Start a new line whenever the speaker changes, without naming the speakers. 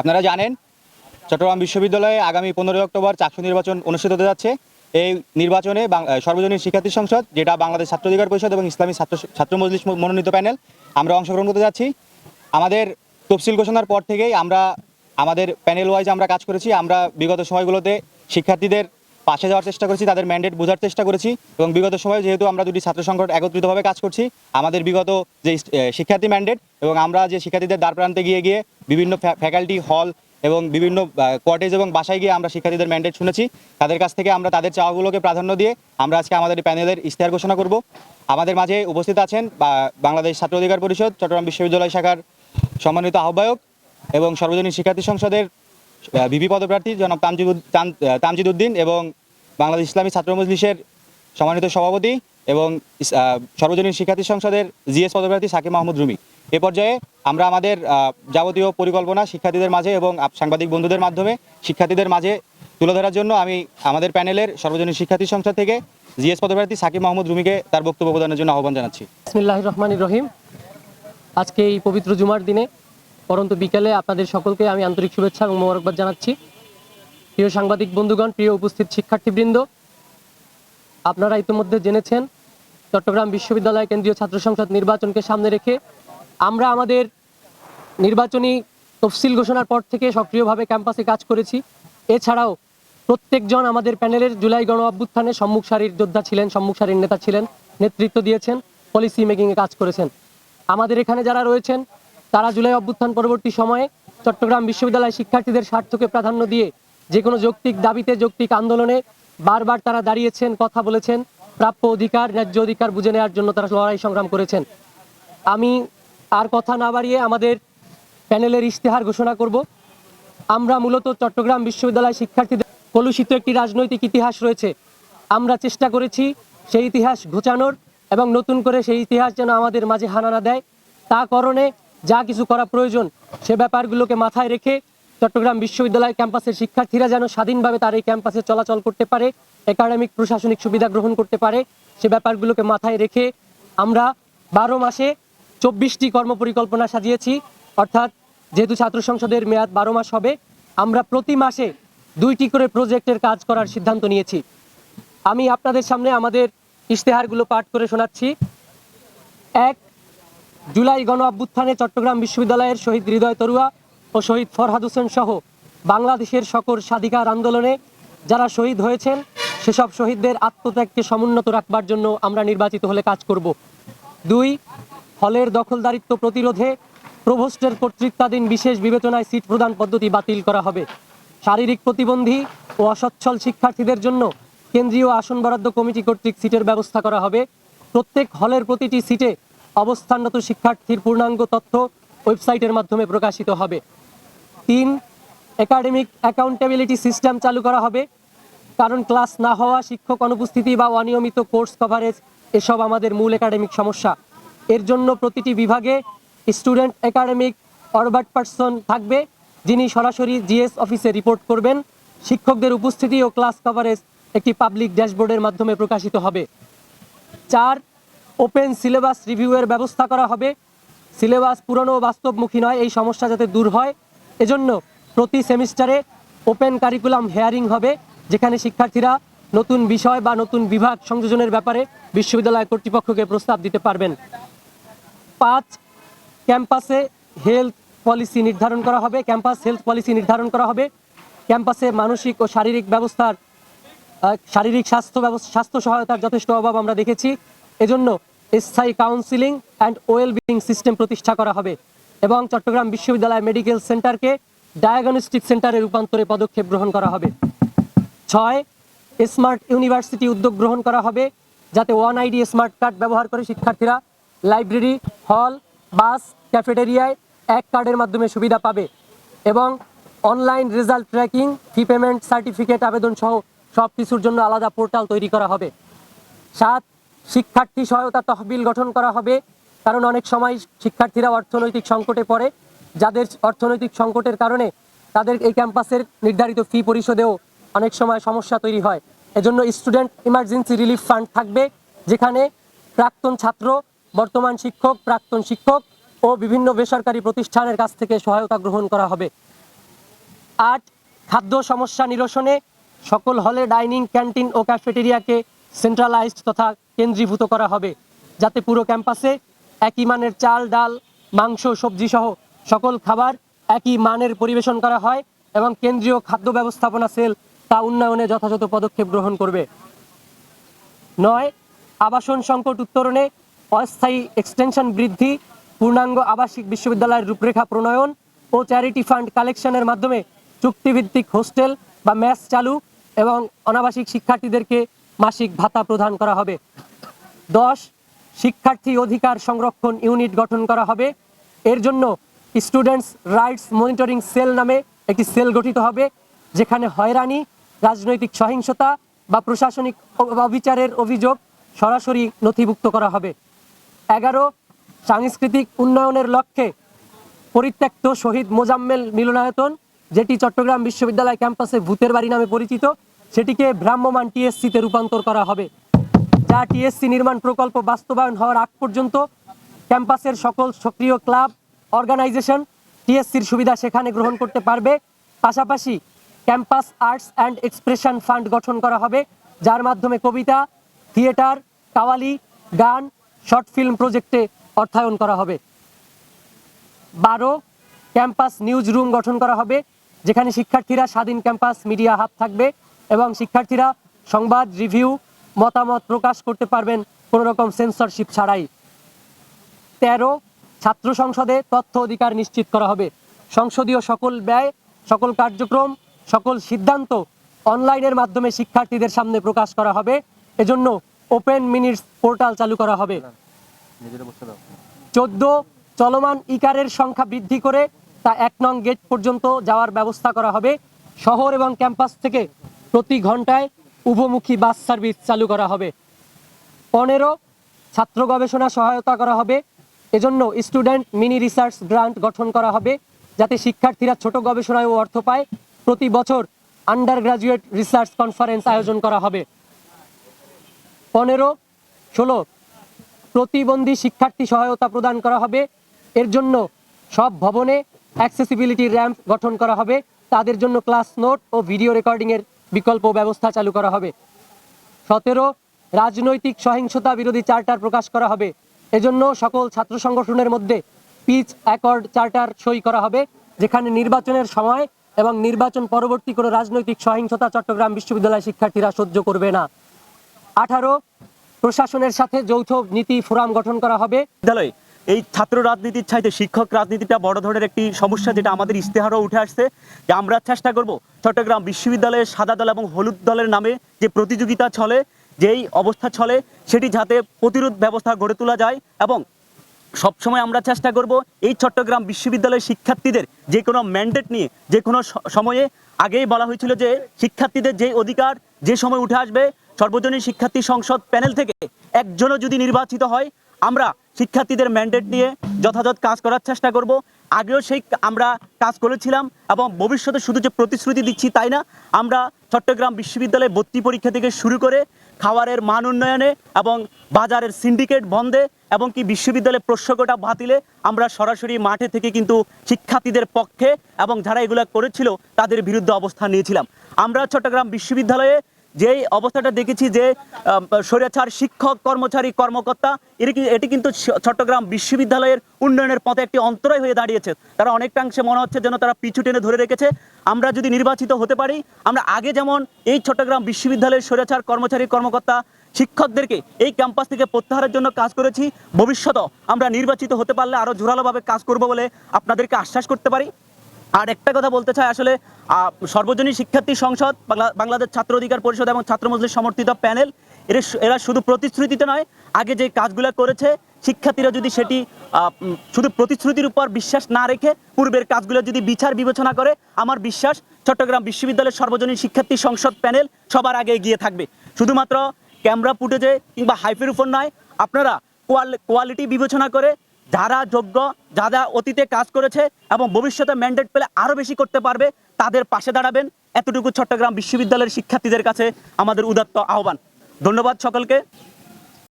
আপনারা জানেন, চট্টগ্রাম বিশ্ববিদ্যালয়ে আগামী পনেরোই অক্টোবর চাকসু নির্বাচন অনুষ্ঠিত হতে যাচ্ছে। এই নির্বাচনে সর্বজনীন শিক্ষার্থী সংসদ, যেটা বাংলাদেশ ছাত্র অধিকার পরিষদ এবং ইসলামী ছাত্র ছাত্র মজলিস মনোনীত প্যানেল, আমরা অংশগ্রহণ করতে যাচ্ছি। আমাদের তফসিল ঘোষণার পর থেকেই আমরা, আমাদের প্যানেল ওয়াইজ আমরা কাজ করেছি। আমরা বিগত সময়গুলোতে শিক্ষার্থীদের পাশে যাওয়ার চেষ্টা করেছি, তাদের ম্যান্ডেট বোঝার চেষ্টা করেছি এবং বিগত সময়ে যেহেতু আমরা দুটি ছাত্র সংগঠন একত্রিতভাবে কাজ করছি, আমাদের বিগত যে শিক্ষার্থী ম্যান্ডেট এবং আমরা যে শিক্ষার্থীদের দ্বার প্রান্তে গিয়ে গিয়ে বিভিন্ন ফ্যাকাল্টি হল এবং বিভিন্ন কোয়ার্টেজ এবং বাসায় গিয়ে আমরা শিক্ষার্থীদের ম্যান্ডেট শুনেছি। তাদের কাছ থেকে আমরা তাদের চাওয়াগুলোকে প্রাধান্য দিয়ে আমরা আজকে আমাদের প্যানেলের ইশতেহার ঘোষণা করব। আমাদের মাঝে উপস্থিত আছেন বাংলাদেশ ছাত্র অধিকার পরিষদ, চট্টগ্রাম বিশ্ববিদ্যালয় শাখার সম্মানিত আহ্বায়ক এবং সর্বজনীন শিক্ষার্থী সংসদের ভিপি পদপ্রার্থী জনাব তামজিদ তামজিদ উদ্দিন এবং বাংলাদেশ ইসলামী ছাত্র মজলিসের সম্মানিত সভাপতি এবং সর্বজনীন শিক্ষার্থী সংসদের জিএস পদপ্রার্থী সাকিব মাহমুদ রুমি। এ পর্যায়ে আমরা আমাদের যাবতীয় পরিকল্পনা শিক্ষার্থীদের মাঝে এবং সাংবাদিক বন্ধুদের মাধ্যমে শিক্ষার্থীদের মাঝে তুলে ধরার জন্য আমি আমাদের প্যানেলের সর্বজনীন শিক্ষার্থী সংসদ থেকে জিএস পদপ্রার্থী সাকিব মাহমুদ রুমিকে তার বক্তব্য প্রদানের জন্য আহ্বান জানাচ্ছি।
বিসমিল্লাহ রহমান রহিম। আজকে এই পবিত্র জুমার দিনে, পরন্ত বিকেলে আপনাদের সকলকে আমি আন্তরিক শুভেচ্ছা এবং মোবারকবাদ জানাচ্ছি। প্রিয় সাংবাদিক বন্ধুগণ, প্রিয় উপস্থিত শিক্ষার্থীবৃন্দ, আপনারা ইতিমধ্যে জেনেছেন চট্টগ্রাম বিশ্ববিদ্যালয় কেন্দ্রীয় ছাত্র সংসদ নির্বাচনকে সামনে রেখে আমরা আমাদের নির্বাচনী তফসিল ঘোষণার পর থেকে সক্রিয়ভাবে ক্যাম্পাসে কাজ করেছি। এছাড়াও প্রত্যেকজন আমাদের প্যানেলের জুলাই গণ অভ্যুত্থানে সম্মুখ সারির যোদ্ধা ছিলেন, সম্মুখ সারির নেতা ছিলেন, নেতৃত্ব দিয়েছেন, পলিসি মেকিংয়ে কাজ করেছেন। আমাদের এখানে যারা রয়েছেন, তারা জুলাই অভ্যুত্থান পরবর্তী সময়ে চট্টগ্রাম বিশ্ববিদ্যালয় শিক্ষার্থীদের স্বার্থকে প্রাধান্য দিয়ে যে কোনো যৌক্তিক দাবিতে, যৌক্তিক আন্দোলনে বারবার তারা দাঁড়িয়েছেন, কথা বলেছেন, প্রাপ্য অধিকার, ন্যায্য অধিকার বুঝে নেওয়ার জন্য তারা লড়াই সংগ্রাম করেছেন। আমি আর কথা না বাড়িয়ে আমাদের প্যানেলের ইশতেহার ঘোষণা করব। আমরা মূলত চট্টগ্রাম বিশ্ববিদ্যালয় শিক্ষার্থীদের কলুষিত একটি রাজনৈতিক ইতিহাস রয়েছে। আমরা চেষ্টা করেছি সেই ইতিহাস ঘোচানোর এবং নতুন করে সেই ইতিহাস যেন আমাদের মাঝে হানানা দেয়। তা করণে যা কিছু করা প্রয়োজন, সে ব্যাপারগুলোকে মাথায় রেখে চট্টগ্রাম বিশ্ববিদ্যালয় ক্যাম্পাসের শিক্ষার্থীরা যেন স্বাধীনভাবে তার এই ক্যাম্পাসে চলাচল করতে পারে, একাডেমিক প্রশাসনিক সুবিধা গ্রহণ করতে পারে, সে ব্যাপারগুলোকে মাথায় রেখে আমরা বারো মাসে চব্বিশটি কর্মপরিকল্পনা সাজিয়েছি। অর্থাৎ যেহেতু ছাত্র সংসদের মেয়াদ বারো মাস হবে, আমরা প্রতি মাসে দুইটি করে প্রজেক্টের কাজ করার সিদ্ধান্ত নিয়েছি। আমি আপনাদের সামনে আমাদের ইশতেহারগুলো পাঠ করে শোনাচ্ছি। এক, জুলাই গণ অভ্যুত্থানে চট্টগ্রাম বিশ্ববিদ্যালয়ের শহীদ হৃদয় তরুয়া ও শহীদ ফরহাদ হোসেন সহ বাংলাদেশের সকল স্বাধিকার আন্দোলনে যারা শহীদ হয়েছেন, সেসব শহীদদের আত্মত্যাগকে সমুন্নত রাখবার জন্য আমরা নির্বাচিত হলে কাজ করব। দুই, হলের দখলদারিত্ব প্রতিরোধে প্রভোস্টের কর্তৃত্বাধীন বিশেষ বিবেচনায় সিট প্রদান পদ্ধতি বাতিল করা হবে। শারীরিক প্রতিবন্ধী ও অসচ্ছল শিক্ষার্থীদের জন্য কেন্দ্রীয় আসন বরাদ্দ কমিটি কর্তৃক সিটের ব্যবস্থা করা হবে। প্রত্যেক হলের প্রতিটি সিটে অবস্থানরত শিক্ষার্থীর পূর্ণাঙ্গ তথ্য ওয়েবসাইটের মাধ্যমে প্রকাশিত হবে। তিন, একাডেমিক অ্যাকাউন্টেবিলিটি সিস্টেম চালু করা হবে। কারণ ক্লাস না হওয়া শিক্ষক অনুপস্থিতি বা অনিয়মিত কোর্স কভারেজ, এসব আমাদের মূল একাডেমিক সমস্যা। এর জন্য প্রতিটি বিভাগে স্টুডেন্ট একাডেমিক অরবার্ট পার্সন থাকবে, যিনি সরাসরি জিএস অফিসে রিপোর্ট করবেন। শিক্ষকদের উপস্থিতি ও ক্লাস কভারেজ একটি পাবলিক ড্যাশবোর্ডের মাধ্যমে প্রকাশিত হবে। চার, ওপেন সিলেবাস রিভিউয়ের ব্যবস্থা করা হবে। সিলেবাস পুরনো বাস্তবমুখী নয়, এই সমস্যা যাতে দূর হয়। এজন্য প্রতি সেমিস্টারে ওপেন কারিকুলাম হেয়ারিং হবে, যেখানে শিক্ষার্থীরা নতুন বিষয় বা নতুন বিভাগ সংযোজনের ব্যাপারে বিশ্ববিদ্যালয় কর্তৃপক্ষকে প্রস্তাব দিতে পারবেন। পাঁচ, ক্যাম্পাসে হেলথ পলিসি নির্ধারণ করা হবে, ক্যাম্পাস হেলথ পলিসি নির্ধারণ করা হবে। ক্যাম্পাসে মানসিক ও শারীরিক ব্যবস্থার শারীরিক স্বাস্থ্য ব্যবস্থা, স্বাস্থ্য সহায়তার যথেষ্ট অভাব আমরা দেখেছি। এজন্য স্থায়ী counselling and well being system প্রতিষ্ঠা করা হবে এবং চট্টগ্রাম বিশ্ববিদ্যালয় মেডিকেল সেন্টারকে ডায়াগনস্টিক সেন্টারে রূপান্তরে পদক্ষেপ গ্রহণ করা হবে। ছয় স্মার্ট ইউনিভার্সিটি উদ্যোগ গ্রহণ করা হবে যাতে ওয়ান আইডি স্মার্ট কার্ড ব্যবহার করে শিক্ষার্থীরা লাইব্রেরি হল বাস ক্যাফেটেরিয়ায় এক কার্ডের মাধ্যমে সুবিধা পাবে এবং online result tracking fee payment certificate আবেদন সহ সব কিছুর জন্য আলাদা পোর্টাল তৈরি করা হবে। সাত শিক্ষার্থী সহায়তা তহবিল গঠন করা হবে। কারণ অনেক সময় শিক্ষার্থীরা অর্থনৈতিক সংকটে পড়ে। যাদের অর্থনৈতিক সংকটের কারণে তাদের এই ক্যাম্পাসের নির্ধারিত ফি পরিশোধেও অনেক সময় সমস্যা তৈরি হয়। এজন্য স্টুডেন্ট ইমার্জেন্সি রিলিফ ফান্ড থাকবে, যেখানে প্রাক্তন ছাত্র, বর্তমান শিক্ষক, প্রাক্তন শিক্ষক ও বিভিন্ন বেসরকারি প্রতিষ্ঠানের কাছ থেকে সহায়তা গ্রহণ করা হবে। আট, খাদ্য সমস্যা নিরসনে সকল হলে ডাইনিং, ক্যান্টিন ও ক্যাফেটেরিয়াকে সেন্ট্রালাইজড তথা কেন্দ্রীভূত করা হবে, যাতে পুরো ক্যাম্পাসে একই মানের চাল, ডাল, মাংস সবজি সহ সকল খাবার একই মানের পরিবেশন করা হয় এবং কেন্দ্রীয় খাদ্য ব্যবস্থাপনা সেল তা উন্নয়নে যথাযথ পদক্ষেপ গ্রহণ করবে। নয়, আবাসন সংকট উত্তরণে অস্থায়ী এক্সটেনশন বৃদ্ধি, পূর্ণাঙ্গ আবাসিক বিশ্ববিদ্যালয়ের রূপরেখা প্রণয়ন ও চ্যারিটি ফান্ড কালেকশনের মাধ্যমে চুক্তিভিত্তিক হোস্টেল বা ম্যাচ চালু এবং অনাবাসিক শিক্ষার্থীদেরকে মাসিক ভাতা প্রদান করা হবে। দশ, শিক্ষার্থী অধিকার সংরক্ষণ ইউনিট গঠন করা হবে। এর জন্য স্টুডেন্টস রাইটস মনিটরিং সেল নামে একটি সেল গঠিত হবে, যেখানে হয়রানি, রাজনৈতিক সহিংসতা বা প্রশাসনিক অবিচারের অভিযোগ সরাসরি নথিভুক্ত করা হবে। এগারো, সাংস্কৃতিক উন্নয়নের লক্ষ্যে পরিত্যক্ত শহীদ মোজাম্মেল মিলনায়তন, যেটি চট্টগ্রাম বিশ্ববিদ্যালয় ক্যাম্পাসে ভূতের বাড়ি নামে পরিচিত, সেটিকে ভ্রাম্যমান টিএসসিতে রূপান্তর করা হবে। যা টিএসসি নির্মাণ প্রকল্প বাস্তবায়ন হওয়ার আগ পর্যন্ত ক্যাম্পাসের সকল সক্রিয় ক্লাব, অর্গানাইজেশন টিএসসির সুবিধা সেখানে গ্রহণ করতে পারবে। পাশাপাশি campus arts and expression fund গঠন করা হবে, যার মাধ্যমে কবিতা, থিয়েটার, কাওয়ালি, গান, শর্ট ফিল্ম প্রজেক্টে অর্থায়ন করা হবে। বারো, ক্যাম্পাস নিউজ রুম গঠন করা হবে, যেখানে শিক্ষার্থীরা স্বাধীন ক্যাম্পাস মিডিয়া হাব থাকবে এবং শিক্ষার্থীরা সংবাদ, রিভিউ মতামত প্রকাশ করতে পারবেন কোনো রকম সেন্সরশিপ ছাড়াই। তেরো, ছাত্র সংসদে তথ্য অধিকার নিশ্চিত করা হবে। সংসদীয় সকল ব্যয়, সকল কার্যক্রম, সকল সিদ্ধান্ত অনলাইনের মাধ্যমে শিক্ষার্থীদের সামনে প্রকাশ করা হবে। এজন্য ওপেন মিনিটস পোর্টাল চালু করা হবে। চোদ্দ, চলমান ইকারের সংখ্যা বৃদ্ধি করে তা এক নং গেট পর্যন্ত যাওয়ার ব্যবস্থা করা হবে। শহর এবং ক্যাম্পাস থেকে প্রতি ঘন্টায় উভমুখী বাস সার্ভিস চালু করা হবে। পনেরো, ছাত্র গবেষণা সহায়তা করা হবে। এজন্য স্টুডেন্ট মিনি রিসার্চ গ্রান্ট গঠন করা হবে, যাতে শিক্ষার্থীরা ছোট গবেষণায় অর্থ পায়। প্রতি বছর আন্ডার গ্রাজুয়েট রিসার্চ কনফারেন্স আয়োজন করা হবে। পনেরো, ষোলো, প্রতিবন্ধী শিক্ষার্থী সহায়তা প্রদান করা হবে। এর জন্য সব ভবনে অ্যাক্সেসিবিলিটি র্যাম্প গঠন করা হবে। তাদের জন্য ক্লাস নোট ও ভিডিও রেকর্ডিংয়ের বিকল্প ব্যবস্থা চালু করা হবে। সতেরো, রাজনৈতিক সহিংসতা বিরোধী চার্টার প্রকাশ করা হবে। এজন্য সকল ছাত্র সংগঠনের মধ্যে পিচ অ্যাকর্ড চার্টার সই করা হবে, যেখানে নির্বাচনের সময় এবং নির্বাচন পরবর্তী কোনো রাজনৈতিক সহিংসতা চট্টগ্রাম বিশ্ববিদ্যালয় শিক্ষার্থীরা সহ্য করবে না। আঠারো, প্রশাসনের সাথে যৌথ নীতি ফোরাম গঠন করা হবে।
বিদ্যালয়ে এই ছাত্র রাজনীতির চাইতে শিক্ষক রাজনীতিটা বড় ধরনের একটি সমস্যা যেটা আমাদের ইশতেহারও উঠে আসছে যে আমরা চেষ্টা করব চট্টগ্রাম বিশ্ববিদ্যালয়ের সাদা দল এবং হলুদ দলের নামে যে প্রতিযোগিতা চলে, যেই অবস্থা চলে, সেটি যাতে প্রতিরোধ ব্যবস্থা গড়ে তোলা যায় এবং সবসময় আমরা চেষ্টা করব এই চট্টগ্রাম বিশ্ববিদ্যালয়ের শিক্ষার্থীদের যে কোনো ম্যান্ডেট নিয়ে, যে কোনো সময়ে আগেই বলা হয়েছিল যে শিক্ষার্থীদের যে অধিকার যে সময় উঠে আসবে, সর্বজনীন শিক্ষার্থী সংসদ প্যানেল থেকে একজনও যদি নির্বাচিত হয় আমরা শিক্ষার্থীদের ম্যান্ডেট নিয়ে যথাযথ কাজ করার চেষ্টা করব। আগেও সেই আমরা কাজ করেছিলাম এবং ভবিষ্যতে শুধু যে প্রতিশ্রুতি দিচ্ছি তাই না, আমরা চট্টগ্রাম বিশ্ববিদ্যালয়ে ভর্তি পরীক্ষা থেকে শুরু করে খাবারের মান উন্নয়নে এবং বাজারের সিন্ডিকেট বন্ধে এবং কি বিশ্ববিদ্যালয়ে প্রশ্নকটা বাতিলে আমরা সরাসরি মাঠে থেকে কিন্তু শিক্ষার্থীদের পক্ষে এবং যারা এগুলো করেছিল তাদের বিরুদ্ধে অবস্থান নিয়েছিলাম। আমরা চট্টগ্রাম বিশ্ববিদ্যালয়ে যেই অবস্থাটা দেখেছি যে স্বৈরাচার শিক্ষক, কর্মচারী, কর্মকর্তা এটি এটি কিন্তু চট্টগ্রাম বিশ্ববিদ্যালয়ের উন্নয়নের পথে একটি অন্তরায় হয়ে দাঁড়িয়েছে। তারা অনেকটাংশে মনে হচ্ছে যেন তারা পিছু টেনে ধরে রেখেছে। আমরা যদি নির্বাচিত হতে পারি, আমরা আগে যেমন এই চট্টগ্রাম বিশ্ববিদ্যালয়ের স্বৈরাচার কর্মচারী, কর্মকর্তা, শিক্ষকদেরকে এই ক্যাম্পাস থেকে প্রত্যাহারের জন্য কাজ করেছি, ভবিষ্যতেও আমরা নির্বাচিত হতে পারলে আরও জোরালোভাবে কাজ করব বলে আপনাদেরকে আশ্বাস করতে পারি। আর একটা কথা বলতে চাই, আসলে সর্বজনীন শিক্ষার্থী সংসদ, বাংলা- বাংলাদেশ ছাত্র অধিকার পরিষদ এবং ছাত্র মজলিস সমর্থিত প্যানেল, এরা এরা শুধু প্রতিশ্রুতিতে নয়, আগে যে কাজগুলো করেছে, শিক্ষার্থীরা যদি সেটি শুধু প্রতিশ্রুতির উপর বিশ্বাস না রেখে পূর্বের কাজগুলো যদি বিচার বিবেচনা করে, আমার বিশ্বাস চট্টগ্রাম বিশ্ববিদ্যালয়ের সর্বজনীন শিক্ষার্থী সংসদ প্যানেল সবার আগে এগিয়ে থাকবে। শুধুমাত্র ক্যামেরা ফুটেজে কিংবা হাইফের উপর নয়, আপনারা কোয়ালিটি বিবেচনা করে যারা যোগ্য, যারা অতীতে কাজ করেছে এবং ভবিষ্যতে ম্যান্ডেট পেলে আরও বেশি করতে পারবে, তাদের পাশে দাঁড়াবেন এতটুকু চট্টগ্রাম বিশ্ববিদ্যালয়ের শিক্ষার্থীদের কাছে আমাদের উদাত্ত আহ্বান। ধন্যবাদ সকলকে।